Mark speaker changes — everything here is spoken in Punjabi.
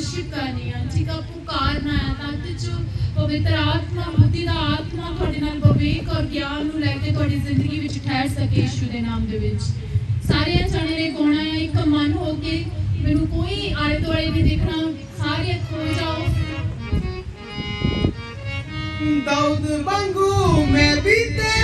Speaker 1: ਵਰਸ਼ਿਪ ਕਰਨੀ ਆ। ਠੀਕ ਆ ਪੁਕਾਰਨਾ ਹੈ ਤਾਂ ਕਿ ਜੋ ਪਵਿੱਤਰ ਆਤਮਾ ਬੁੱਧੀ ਦਾ ਆਤਮਾ ਤੁਹਾਡੇ ਨਾਲ ਵਿਵੇਕ ਔਰ ਗਿਆਨ ਨੂੰ ਲੈ ਕੇ ਤੁਹਾਡੀ ਜ਼ਿੰਦਗੀ ਵਿੱਚ ਠਹਿਰ ਸਕੇ ਯਿਸੂ ਦੇ ਨਾਮ ਦੇ ਵਿੱਚ। ਸਾਰੇ ਜਣੇ ਨੇ ਗਾਉਣਾ ਹੈ ਇੱਕ ਮਨ ਹੋ ਕੇ ਮੈਨੂੰ ਕੋਈ ਆਲੇ ਦੁਆਲੇ ਨਹੀਂ ਦੇਖਣਾ। ਸਾਰੇ ਖੋ ਜਾਓ।
Speaker 2: ਦਾਊਦ ਵਾਂਗੂ ਮੈਂ ਵੀ ਤੇ